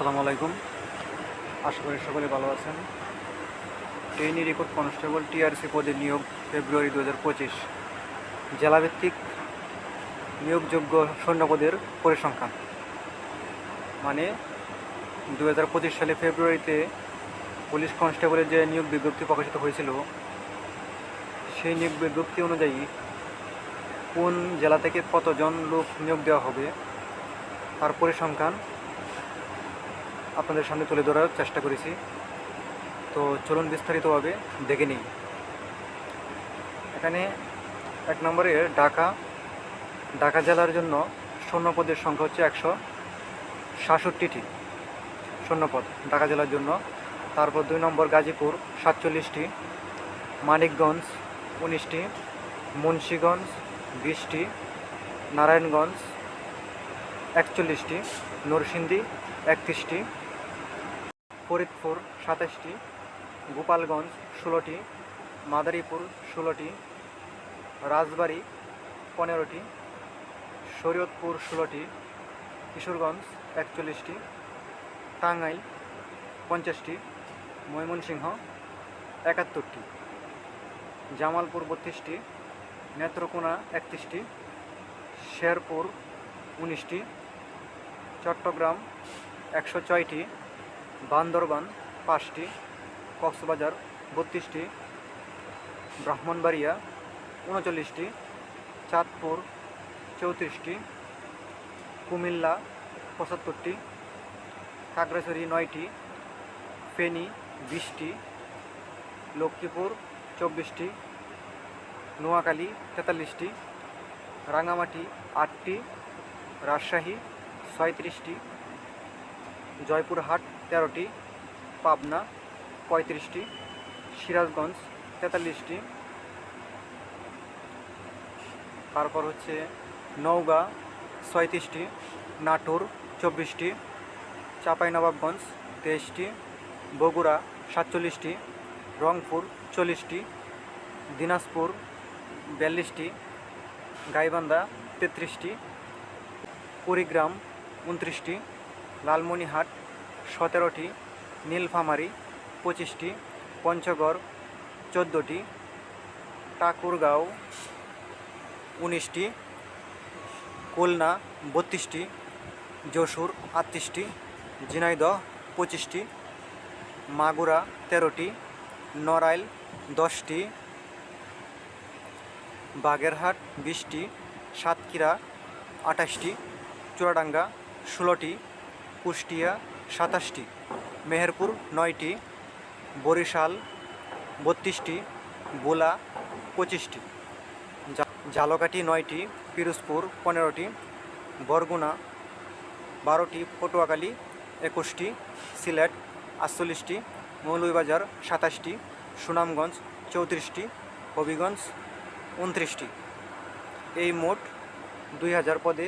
আসসালামু আলাইকুম। আশা করি সকলে ভালো আছেন। ট্রেনি রেকর্ড কনস্টেবল টিআরসি পদে নিয়োগ ফেব্রুয়ারি দু হাজার পঁচিশ। জেলাভিত্তিক নিয়োগযোগ্য সৈন্যপদের পরিসংখ্যান। মানে দু হাজার পঁচিশ সালে ফেব্রুয়ারিতে পুলিশ কনস্টেবলের যে নিয়োগ বিজ্ঞপ্তি প্রকাশিত হয়েছিল, সেই নিয়োগ বিজ্ঞপ্তি অনুযায়ী কোন জেলা থেকে কতজন লোক নিয়োগ দেওয়া হবে, তার পরিসংখ্যান আপনাদের সামনে তুলে ধরার চেষ্টা করেছি। তো চলুন বিস্তারিতভাবে দেখে নিই। এখানে এক নম্বরে ঢাকা। ঢাকা জেলার জন্য শূন্যপদের সংখ্যা হচ্ছে একশো সাতষট্টিটি শূন্যপদ ঢাকা জেলার জন্য। তারপর দুই নম্বর গাজীপুর সাতচল্লিশটি, মানিকগঞ্জ উনিশটি, মুন্সীগঞ্জ বিশটি, নারায়ণগঞ্জ একচল্লিশটি, নরসিংদী একত্রিশটি ফরিদপুর সাতাশটি, গোপালগঞ্জ ষোলোটি, মাদারীপুর ষোলোটি, রাজবাড়ী পনেরোটি, শরীয়তপুর ষোলোটি, কিশোরগঞ্জ একচল্লিশটি, টাঙ্গাইল পঞ্চাশটি, ময়মনসিংহ একাত্তরটি, জামালপুর বত্রিশটি, নেত্রকোনা একত্রিশটি, শেরপুর উনিশটি, চট্টগ্রাম একশো ছয়টি বান্দরবান পাঁচটি, কক্সবাজার বত্রিশটি, ব্রাহ্মণবাড়িয়া উনচল্লিশটি, চাঁদপুর চৌত্রিশটি, কুমিল্লা পঁচাত্তরটি, খাগড়াছড়ি নয়টি, ফেনী বিশটি, লক্ষ্মীপুর চব্বিশটি, নোয়াখালী তেতাল্লিশটি রাঙামাটি আটটি, রাজশাহী ছয়ত্রিশটি জয়পুরহাট, তেরোটি, পাবনা, পঁয়ত্রিশটি, সিরাজগঞ্জ, তেতাল্লিশটি। তারপর হচ্ছে নওগাঁ, ছয়ত্রিশটি, নাটোর, চব্বিশটি, চাঁপাইনবাবগঞ্জ, তেইশটি, বগুড়া, সাতচল্লিশটি, রংপুর, চল্লিশটি, দিনাজপুর, বিয়াল্লিশটি, গাইবান্ধা, তেত্রিশটি, কুড়িগ্রাম, উনত্রিশটি। লালমনিহাট সতেরোটি, নীলফামারী, পঁচিশটি, পঞ্চগড়, চোদ্দোটি, ঠাকুরগাঁও, উনিশটি, খুলনা, বত্রিশটি, যশোর, আটত্রিশটি, ঝিনাইদহ, পঁচিশটি, মাগুরা, তেরোটি, নড়াইল, দশটি, বাগেরহাট, বিশটি, সাতক্ষীরা, আঠাশটি, চুয়াডাঙ্গা, ষোলোটি কুষ্টিয়া সাতাশটি, মেহেরপুর নয়টি, বরিশাল বত্রিশটি বোলা পঁচিশটি ঝালকাঠি নয়টি, পিরোজপুর পনেরোটি, বরগুনা বারোটি, পটুয়াখালী একুশটি, সিলেট আটচল্লিশটি, মৌলভীবাজার সাতাশটি, সুনামগঞ্জ চৌত্রিশটি, হবিগঞ্জ উনত্রিশটি। এই মোট দুই হাজার পদে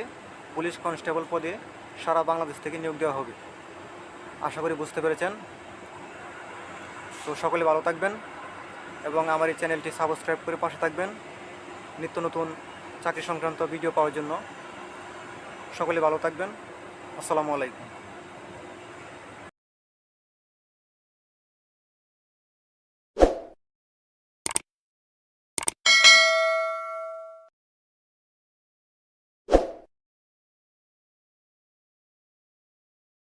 পুলিশ কনস্টেবল পদে সারা বাংলাদেশ থেকে নিয়োগ দেওয়া হবে। আশা করি বুঝতে পেরেছেন। তো সকলে ভালো থাকবেন এবং আমার এই চ্যানেলটি সাবস্ক্রাইব করে পাশে থাকবেন নিত্য নতুন চাকরি সংক্রান্ত ভিডিও পাওয়ার জন্য। সকলে ভালো থাকবেন। আসসালামু আলাইকুম।